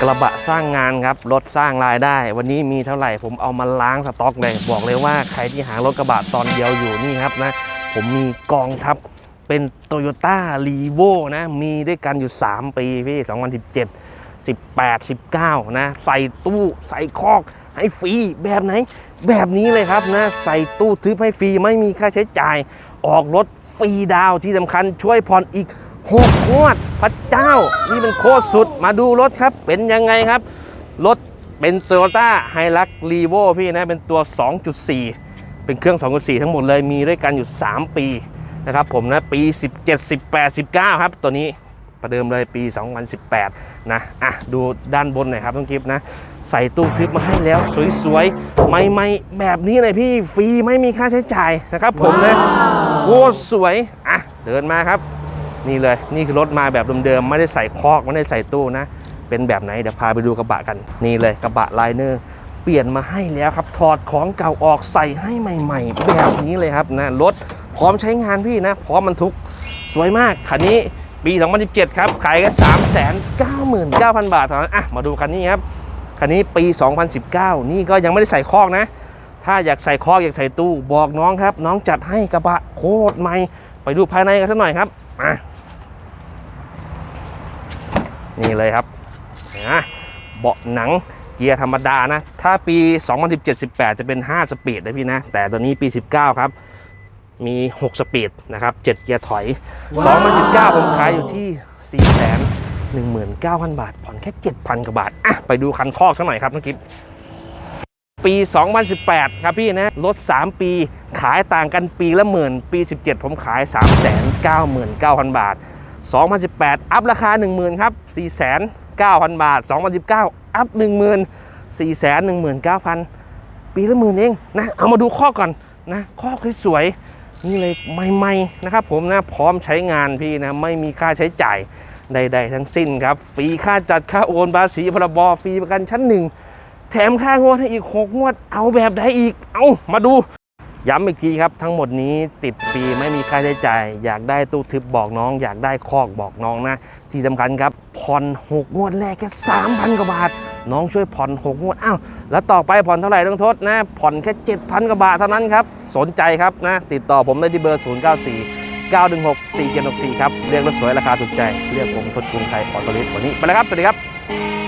กระบะสร้างงานครับ รถสร้างรายได้ วันนี้มีเท่าไหร่ผมเอามาล้างสต็อกเลย บอกเลยว่าใครที่หารถกระบะตอนเดียวอยู่นี่ครับนะ ผมมีกองทัพเป็น t o y ยต้า r ีโวนะ มีด้วยกันอยู่ 3 ปีพี่ 2017 18 19 นะ ใส่ตู้ใส่คอกให้ฟรีแบบไหน แบบนี้เลยครับนะ ใส่ตู้ทึบให้ฟรีไม่มีค่าใช้จ่าย ออกรถฟรีดาวที่สำคัญช่วยผ่อนอีก 6งวดพระเจ้า นี่เป็นโคตรสุดมาดูรถครับ เป็นยังไงครับ รถเป็น t o y ยต้าไฮรักรีโวพี่นะ เป็นตัว 2.4 เป็นเครื่อง 2.4 ทั้งหมดเลยมีด้วยกันอยู่ 3 ปีนะครับผมนะปี 17 18 19 ครับ ตัวนี้ประเดิมเลยปี 2018 นะ อะ ดูด้านบนหน่อยครับต้องกิฟนะ ใส่ตู้ทึบมาให้แล้วสวยๆใหม่ๆแบบนี้เลยพี่ฟรีไม่มีค่าใช้จ่ายนะครับผมนะโอ้สวย อะ เดินมาครับ นี่เลยนี่คือรถมาแบบเดิมๆไม่ได้ใส่คอกไม่ได้ใส่ตู้นะ เป็นแบบไหนเดี๋ยวพาไปดูกระบะกันนี่เลยกระบะไลเนอร์เปลี่ยนมาให้แล้วครับถอดของเก่าออกใส่ให้ใหม่ ๆ แบบนี้เลยครับนะรถพร้อมใช้งานพี่นะ พร้อมบรรทุกสวยมากคันนี้ปี 2017 ครับ ขายกัน399,000 บาทเท่านั้นอะมาดูคันนี้ครับ คันนี้ปี 2019 นี่ก็ยังไม่ได้ใส่คอกนะ ถ้าอยากใส่คอกอยากใส่ตู้บอกน้องครับ น้องจัดให้กระบะโคตรใหม่ ไปดูภายในกันสักหน่อยครับมา นี่เลยครับนะเบาะหนังเกียร์ธรรมดานะ ถ้าปี 2017-18 จะเป็น 5 สปีดนะพี่นะ แต่ตัวนี้ปี 19 ครับ มี 6 สปีดนะครับ 7 เกียร์ถอย 2019 ผมขายอยู่ที่ 4 1 9 0 0 0 บาท ผ่อนแค่ 7,000 กว่าบาท อะ ไปดูคันคอกสักหน่อยครับน้องกิฟปี 2018 ครับพี่นะ รถ 3 ปีขายต่างกันปีละหมื่น ปี 17 ผมขาย 399,000 บาท 2018 อัพราคา 10,000ครับ4,900 บาท 2019 อัพ 10,000 419,000 ปีละหมื่นเองนะ เอามาดูข้อก่อนนะข้อสวยๆนี่เลยใหม่ๆนะครับผมนะพร้อมใช้งานพี่นะ ไม่มีค่าใช้จ่ายใดๆทั้งสิ้นครับ ฟรีค่าจัดค่าโอนภาษีพรบฟรีประกันชั้นหนึ่งแถมค่างวดให้อีก 6 งวด เอาแบบใดอีก เอามาดู ย้ำอีกทีครับทั้งหมดนี้ติดฟรีไม่มีค่าใช้จ่าย อยากได้ตู้ทึบบอกน้อง อยากได้คอกบอกน้องนะ ที่สำคัญครับผ่อน6งวดแรกแค่3,000กว่าบาท น้องช่วยผ่อน6งวดอ้าวแล้วต่อไปผ่อนเท่าไหร่ต้องทดนะ ผ่อนแค่ 7,000กว่าบาทเท่านั้นครับ สนใจครับนะ ติดต่อผมได้ที่เบอร์ 094 916 4764 ครับ เรียกรถสวยราคาถูกใจ เรียกผมทดกรุงไทยออโตลิสวันนี้ ไปแล้วครับ สวัสดีครับ